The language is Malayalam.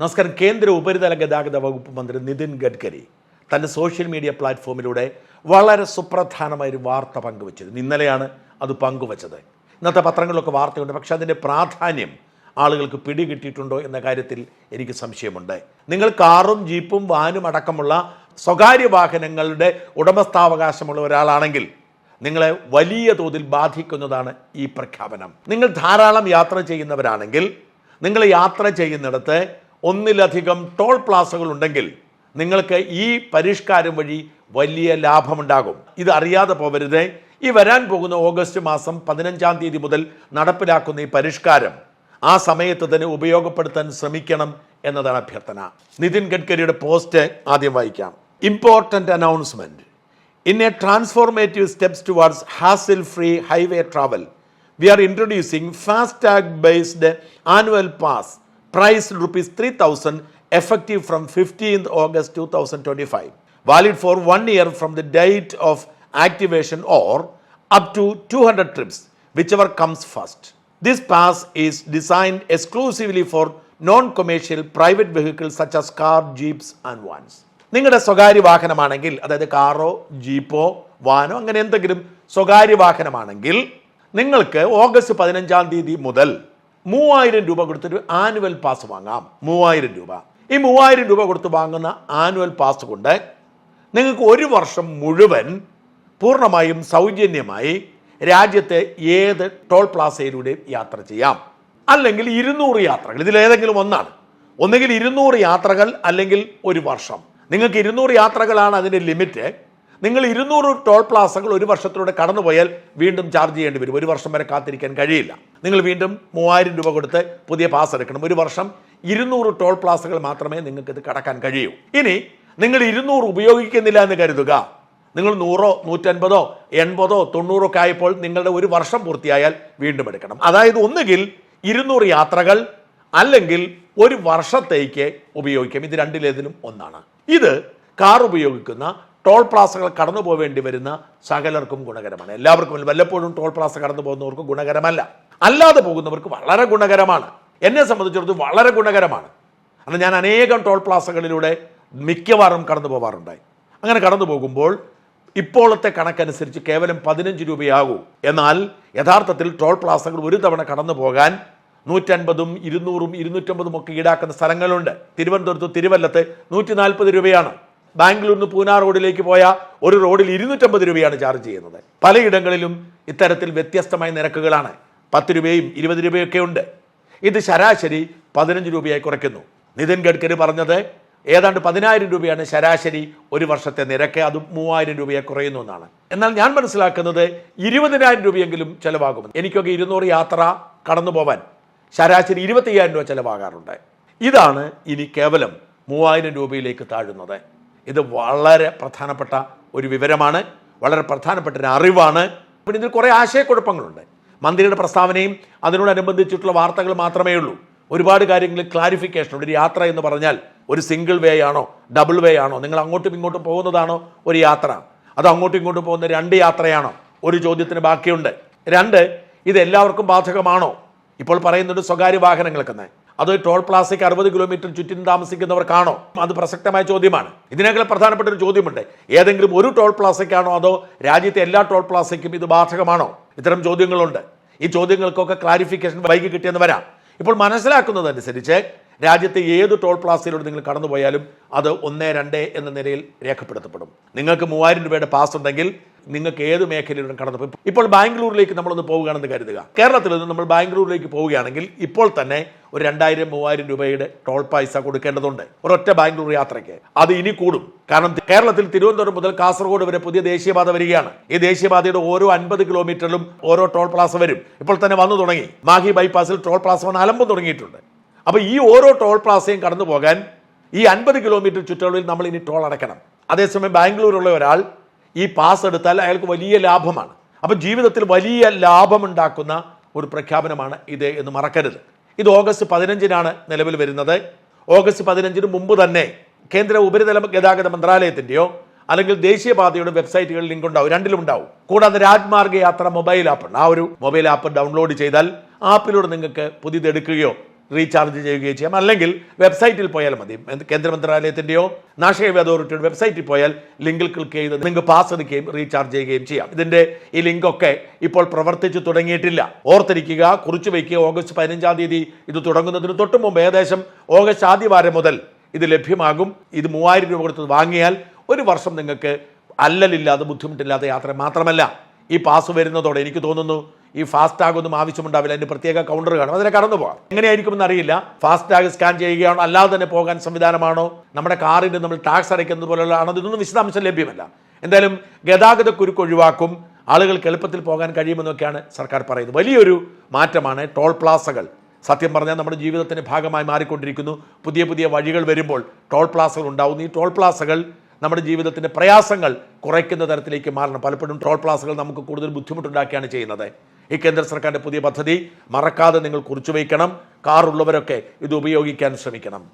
നമസ്കാരം. കേന്ദ്ര ഉപരിതല ഗതാഗത വകുപ്പ് മന്ത്രി നിതിൻ ഗഡ്കരി തന്റെ സോഷ്യൽ മീഡിയ പ്ലാറ്റ്ഫോമിലൂടെ വളരെ സുപ്രധാനമായ ഒരു വാർത്ത പങ്കുവച്ചത് ഇന്നലെയാണ് അത് പങ്കുവച്ചത്. ഇന്നത്തെ പത്രങ്ങളിലൊക്കെ വാർത്തയുണ്ട്. പക്ഷേ അതിന്റെ പ്രാധാന്യം ആളുകൾക്ക് പിടികിട്ടിയിട്ടുണ്ടോ എന്ന കാര്യത്തിൽ എനിക്ക് സംശയമുണ്ട്. നിങ്ങൾ കാറും ജീപ്പും വാനും അടക്കമുള്ള സ്വകാര്യ വാഹനങ്ങളുടെ ഉടമസ്ഥാവകാശമുള്ള ഒരാളാണെങ്കിൽ നിങ്ങളെ വലിയ തോതിൽ ബാധിക്കുന്നതാണ് ഈ പ്രഖ്യാപനം. നിങ്ങൾ ധാരാളം യാത്ര ചെയ്യുന്നവരാണെങ്കിൽ നിങ്ങൾ യാത്ര ചെയ്യുന്നിടത്ത് ഒന്നിലധികം ടോൾ പ്ലാസകൾ ഉണ്ടെങ്കിൽ നിങ്ങൾക്ക് ഈ പരിഷ്കാരം വഴി വലിയ ലാഭമുണ്ടാകും. ഇത് അറിയാതെ പോകരുത് ഈ വരാൻ പോകുന്ന ഓഗസ്റ്റ് മാസം പതിനഞ്ചാം തീയതി മുതൽ നടപ്പിലാക്കുന്ന ഈ പരിഷ്കാരം ആ സമയത്ത് തന്നെ ഉപയോഗപ്പെടുത്താൻ ശ്രമിക്കണം എന്നതാണ് അഭ്യർത്ഥന. നിതിൻ ഗഡ്കരിയുടെ പോസ്റ്റ് ആദ്യം വായിക്കാം. Important announcement in a transformative steps towards hassle free highway travel we are introducing FASTag based annual highway travel, we are introducing FASTag-based annual pass priced rupees 3000 effective from 15th August 2025, valid for one year from the date of activation or up to 200 trips, whichever comes first. This pass is designed exclusively for non-commercial private vehicles such as car, jeeps and vans. നിങ്ങളുടെ സ്വകാര്യ വാഹനമാണെങ്കിൽ അതായത് കാറോ ജീപ്പോ വാനോ അങ്ങനെ എന്തെങ്കിലും സ്വകാര്യ വാഹനമാണെങ്കിൽ നിങ്ങൾക്ക് ഓഗസ്റ്റ് പതിനഞ്ചാം തീയതി മുതൽ മൂവായിരം രൂപ കൊടുത്തൊരു ആനുവൽ പാസ് വാങ്ങാം. മൂവായിരം രൂപ. ഈ മൂവായിരം രൂപ കൊടുത്ത് വാങ്ങുന്ന ആനുവൽ പാസ് കൊണ്ട് നിങ്ങൾക്ക് ഒരു വർഷം മുഴുവൻ പൂർണമായും സൗജന്യമായി രാജ്യത്തെ ഏത് ടോൾ പ്ലാസയിലൂടെയും യാത്ര ചെയ്യാം. അല്ലെങ്കിൽ ഇരുന്നൂറ് യാത്രകൾ. ഇതിലേതെങ്കിലും ഒന്നാണ്. ഒന്നുകിൽ ഇരുന്നൂറ് യാത്രകൾ അല്ലെങ്കിൽ ഒരു വർഷം. നിങ്ങൾക്ക് ഇരുന്നൂറ് യാത്രകളാണ് അതിന്റെ ലിമിറ്റ്. നിങ്ങൾ ഇരുന്നൂറ് ടോൾ പ്ലാസകൾ ഒരു വർഷത്തിലൂടെ കടന്നുപോയാൽ വീണ്ടും ചാർജ് ചെയ്യേണ്ടി വരും. ഒരു വർഷം വരെ കാത്തിരിക്കാൻ കഴിയില്ല. നിങ്ങൾ വീണ്ടും മൂവായിരം രൂപ കൊടുത്ത് പുതിയ പാസ് എടുക്കണം. ഒരു വർഷം ഇരുന്നൂറ് ടോൾ പ്ലാസകൾ മാത്രമേ നിങ്ങൾക്ക് ഇത് കടക്കാൻ കഴിയൂ. ഇനി നിങ്ങൾ ഇരുന്നൂറ് ഉപയോഗിക്കുന്നില്ല എന്ന് കരുതുക. നിങ്ങൾ നൂറോ നൂറ്റൻപതോ എൺപതോ തൊണ്ണൂറോ ഒക്കെ ആയപ്പോൾ നിങ്ങളുടെ ഒരു വർഷം പൂർത്തിയായാൽ വീണ്ടും എടുക്കണം. അതായത് ഒന്നുകിൽ ഇരുന്നൂറ് യാത്രകൾ അല്ലെങ്കിൽ ഒരു വർഷത്തേക്ക് ഉപയോഗിക്കാം. ഇത് രണ്ടിലേതിലും ഒന്നാണ്. ഇത് കാർ ഉപയോഗിക്കുന്ന ടോൾ പ്ലാസകൾ കടന്നു പോവേണ്ടി വരുന്ന സകലർക്കും ഗുണകരമാണ്. എല്ലാവർക്കും വല്ലപ്പോഴും ടോൾ പ്ലാസ കടന്നു പോകുന്നവർക്ക് ഗുണകരമല്ല. അല്ലാതെ പോകുന്നവർക്ക് വളരെ ഗുണകരമാണ്. എന്നെ സംബന്ധിച്ചിടത്തോളം വളരെ ഗുണകരമാണ്. അന്ന് ഞാൻ അനേകം ടോൾ പ്ലാസകളിലൂടെ മിക്കവാറും കടന്നു പോകാറുണ്ടായി അങ്ങനെ കടന്നു പോകുമ്പോൾ ഇപ്പോഴത്തെ കണക്കനുസരിച്ച് കേവലം പതിനഞ്ച് രൂപയാകൂ. എന്നാൽ യഥാർത്ഥത്തിൽ ടോൾ പ്ലാസകൾ ഒരു തവണ കടന്നു പോകാൻ നൂറ്റൻപതും ഇരുന്നൂറും ഇരുന്നൂറ്റമ്പതും ഒക്കെ ഈടാക്കുന്ന സ്ഥലങ്ങളുണ്ട്. തിരുവനന്തപുരത്ത് തിരുവല്ലത്ത് നൂറ്റി നാൽപ്പത് രൂപയാണ്. ബാംഗ്ലൂരിൽ നിന്ന് പൂനാർ റോഡിലേക്ക് പോയ ഒരു റോഡിൽ ഇരുന്നൂറ്റമ്പത് രൂപയാണ് ചാർജ് ചെയ്യുന്നത്. പലയിടങ്ങളിലും ഇത്തരത്തിൽ വ്യത്യസ്തമായ നിരക്കുകളാണ്. പത്ത് രൂപയും ഇരുപത് രൂപയൊക്കെ ഉണ്ട്. ഇത് ശരാശരി പതിനഞ്ച് രൂപയായി കുറയ്ക്കുന്നു. നിതിൻ ഗഡ്കരി പറഞ്ഞത് ഏതാണ്ട് പതിനായിരം രൂപയാണ് ശരാശരി ഒരു വർഷത്തെ നിരക്ക് അതും മൂവായിരം രൂപയെ കുറയുന്നു എന്നാണ്. എന്നാൽ ഞാൻ മനസ്സിലാക്കുന്നത് ഇരുപതിനായിരം രൂപയെങ്കിലും ചെലവാകും എനിക്കൊക്കെ ഇരുന്നൂറ് യാത്ര കടന്നു പോവാൻ ശരാശരി ഇരുപത്തയ്യായിരം രൂപ ചെലവാകാറുണ്ട്. ഇതാണ് ഇനി കേവലം മൂവായിരം രൂപയിലേക്ക് താഴുന്നത്. ഇത് വളരെ പ്രധാനപ്പെട്ട ഒരു വിവരമാണ് വളരെ പ്രധാനപ്പെട്ട ഒരു അറിവാണ്. പിന്നെ ഇതിൽ കുറേ ആശയക്കുഴപ്പങ്ങളുണ്ട്. മന്ത്രിയുടെ പ്രസ്താവനയും അതിനോടനുബന്ധിച്ചിട്ടുള്ള വാർത്തകൾ മാത്രമേ ഉള്ളൂ. ഒരുപാട് കാര്യങ്ങളിൽ ക്ലാരിഫിക്കേഷൻ ഒരു യാത്ര എന്ന് പറഞ്ഞാൽ ഒരു സിംഗിൾ വേ ആണോ ഡബിൾ വേ ആണോ നിങ്ങൾ അങ്ങോട്ടും ഇങ്ങോട്ടും പോകുന്നതാണോ ഒരു യാത്ര? അത് അങ്ങോട്ടും ഇങ്ങോട്ടും പോകുന്ന രണ്ട് യാത്രയാണോ? ഒരു ചോദ്യത്തിന് ബാക്കിയുണ്ട്. രണ്ട് ഇത് എല്ലാവർക്കും ബാധകമാണോ? ഇപ്പോൾ പറയുന്നുണ്ട് സ്വകാര്യ വാഹനങ്ങൾക്കെന്ന് അത് ടോൾ പ്ലാസയ്ക്ക് അറുപത് കിലോമീറ്റർ ചുറ്റിനും താമസിക്കുന്നവർക്കാണോ അത് പ്രസക്തമായ ചോദ്യമാണ്. ഇതിനേക്കാൾ പ്രധാനപ്പെട്ട ഒരു ചോദ്യമുണ്ട്. ഏതെങ്കിലും ഒരു ടോൾ പ്ലാസയ്ക്കാണോ അതോ രാജ്യത്തെ എല്ലാ ടോൾ പ്ലാസയ്ക്കും ഇത് ബാധകമാണോ? ഇത്തരം ചോദ്യങ്ങളുണ്ട്. ഈ ചോദ്യങ്ങൾക്കൊക്കെ ക്ലാരിഫിക്കേഷൻ വൈകി കിട്ടിയെന്ന് വരാം. ഇപ്പോൾ മനസ്സിലാക്കുന്നതനുസരിച്ച് രാജ്യത്തെ ഏത് ടോൾ പ്ലാസയിലൂടെ നിങ്ങൾ കടന്നുപോയാലും അത് ഒന്ന് രണ്ട് എന്ന നിലയിൽ രേഖപ്പെടുത്തപ്പെടും. നിങ്ങൾക്ക് മൂവായിരം രൂപയുടെ പാസ് ഉണ്ടെങ്കിൽ നിങ്ങൾക്ക് ഏത് മേഖലയിലും കടന്നു ഇപ്പോൾ ബാംഗ്ലൂരിലേക്ക് നമ്മളൊന്ന് പോവുകയാണെന്ന് കരുതുക. കേരളത്തിൽ നിന്ന് നമ്മൾ ബാംഗ്ലൂരിലേക്ക് പോവുകയാണെങ്കിൽ ഇപ്പോൾ തന്നെ ഒരു രണ്ടായിരം മൂവായിരം രൂപയുടെ ടോൾ പൈസ കൊടുക്കേണ്ടതുണ്ട്. ഒരൊറ്റ ബാംഗ്ലൂർ യാത്രയ്ക്ക്. അത് ഇനി കൂടും. കാരണം കേരളത്തിൽ തിരുവനന്തപുരം മുതൽ കാസർഗോഡ് വരെ പുതിയ ദേശീയപാത വരികയാണ്. ഈ ദേശീയപാതയുടെ ഓരോ അൻപത് കിലോമീറ്ററിലും ഓരോ ടോൾ പ്ലാസ വരും. ഇപ്പോൾ തന്നെ വന്നു തുടങ്ങി. മാഹി ബൈപ്പാസിൽ ടോൾ പ്ലാസ വന്ന് അലമ്പം തുടങ്ങിയിട്ടുണ്ട്. അപ്പോൾ ഈ ഓരോ ടോൾ പ്ലാസയും കടന്നു പോകാൻ ഈ അൻപത് കിലോമീറ്റർ ചുറ്റളവിൽ നമ്മൾ ഇനി ടോൾ അടയ്ക്കണം. അതേസമയം ബാംഗ്ലൂരുള്ള ഒരാൾ ഈ പാസ് എടുത്താൽ അയാൾക്ക് വലിയ ലാഭമാണ്. അപ്പം ജീവിതത്തിൽ വലിയ ലാഭമുണ്ടാക്കുന്ന ഒരു പ്രഖ്യാപനമാണ് ഇത് എന്ന് മറക്കരുത്. ഇത് ഓഗസ്റ്റ് പതിനഞ്ചിനാണ് നിലവിൽ വരുന്നത്. ഓഗസ്റ്റ് പതിനഞ്ചിന് മുമ്പ് തന്നെ കേന്ദ്ര ഉപരിതല ഗതാഗത മന്ത്രാലയത്തിന്റെയോ അല്ലെങ്കിൽ ദേശീയപാതയുടെ വെബ്സൈറ്റുകളിൽ ലിങ്ക് ഉണ്ടാവും. രണ്ടിലും ഉണ്ടാവും. കൂടാതെ രാജ്മാർഗ യാത്ര മൊബൈൽ ആപ്പ് ഉണ്ട്. ആ ഒരു മൊബൈൽ ആപ്പ് ഡൗൺലോഡ് ചെയ്താൽ ആപ്പിലൂടെ നിങ്ങൾക്ക് പുതിയത് എടുക്കുകയോ റീചാർജ് ചെയ്യുകയും ചെയ്യാം. അല്ലെങ്കിൽ വെബ്സൈറ്റിൽ പോയാൽ മതി. കേന്ദ്ര മന്ത്രാലയത്തിന്റെയോ നാഷണൽ അതോറിറ്റിയുടെ വെബ്സൈറ്റിൽ പോയാൽ ലിങ്കിൽ ക്ലിക്ക് ചെയ്ത് നിങ്ങൾക്ക് പാസ് എടുക്കുകയും റീചാർജ് ചെയ്യുകയും ചെയ്യാം. ഇതിന്റെ ഈ ലിങ്കൊക്കെ ഇപ്പോൾ പ്രവർത്തിച്ചു തുടങ്ങിയിട്ടില്ല. ഓർത്തിരിക്കുക കുറിച്ചു വയ്ക്കുക. ഓഗസ്റ്റ് പതിനഞ്ചാം തീയതി ഇത് തുടങ്ങുന്നതിന് തൊട്ട് മുമ്പ് ഏകദേശം ഓഗസ്റ്റ് ആദ്യവാരം മുതൽ ഇത് ലഭ്യമാകും. ഇത് മൂവായിരം രൂപ കൊടുത്ത് വാങ്ങിയാൽ ഒരു വർഷം നിങ്ങൾക്ക് അല്ലലില്ലാതെ ബുദ്ധിമുട്ടില്ലാതെ യാത്ര മാത്രമല്ല. ഈ പാസ് വരുന്നതോടെ എനിക്ക് തോന്നുന്നു ഈ ഫാസ്ടാഗ് ഒന്നും ആവശ്യമുണ്ടാവില്ല. അതിന് പ്രത്യേക കൗണ്ടർ കാണും. അതിനെ കടന്നു പോകാം. എങ്ങനെയായിരിക്കുമെന്ന് അറിയില്ല. ഫാസ്ടാഗ് സ്കാൻ ചെയ്യുകയാണോ. അല്ലാതെ തന്നെ പോകാൻ സംവിധാനമാണോ? നമ്മുടെ കാറിന് നമ്മൾ ടാക്സ് അടയ്ക്കുന്നത് പോലെയുള്ള ആണോ ഇതൊന്നും വിശദാംശം ലഭ്യമല്ല. എന്തായാലും ഗതാഗത കുരുക്ക് ഒഴിവാക്കും. ആളുകൾക്ക് എളുപ്പത്തിൽ പോകാൻ കഴിയുമെന്നൊക്കെയാണ് സർക്കാർ പറയുന്നത്. വലിയൊരു മാറ്റമാണ് ടോൾ പ്ലാസകൾ. സത്യം പറഞ്ഞാൽ നമ്മുടെ ജീവിതത്തിന്റെ ഭാഗമായി മാറിക്കൊണ്ടിരിക്കുന്നു. പുതിയ പുതിയ വഴികൾ വരുമ്പോൾ ടോൾ പ്ലാസകൾ ഉണ്ടാവുന്നു ഈ ടോൾ പ്ലാസകൾ നമ്മുടെ ജീവിതത്തിന്റെ പ്രയാസങ്ങൾ കുറയ്ക്കുന്ന തരത്തിലേക്ക് മാറണം. പലപ്പോഴും ടോൾ പ്ലാസകൾ നമുക്ക് കൂടുതൽ ബുദ്ധിമുട്ടുണ്ടാക്കിയാണ് ചെയ്യുന്നത്. ഈ കേന്ദ്ര സർക്കാരിന്റെ പുതിയ പദ്ധതി മറക്കാതെ നിങ്ങൾ കുറിച്ചു വയ്ക്കണം. കാറുള്ളവരൊക്കെ ഇത് ഉപയോഗിക്കാൻ ശ്രമിക്കണം.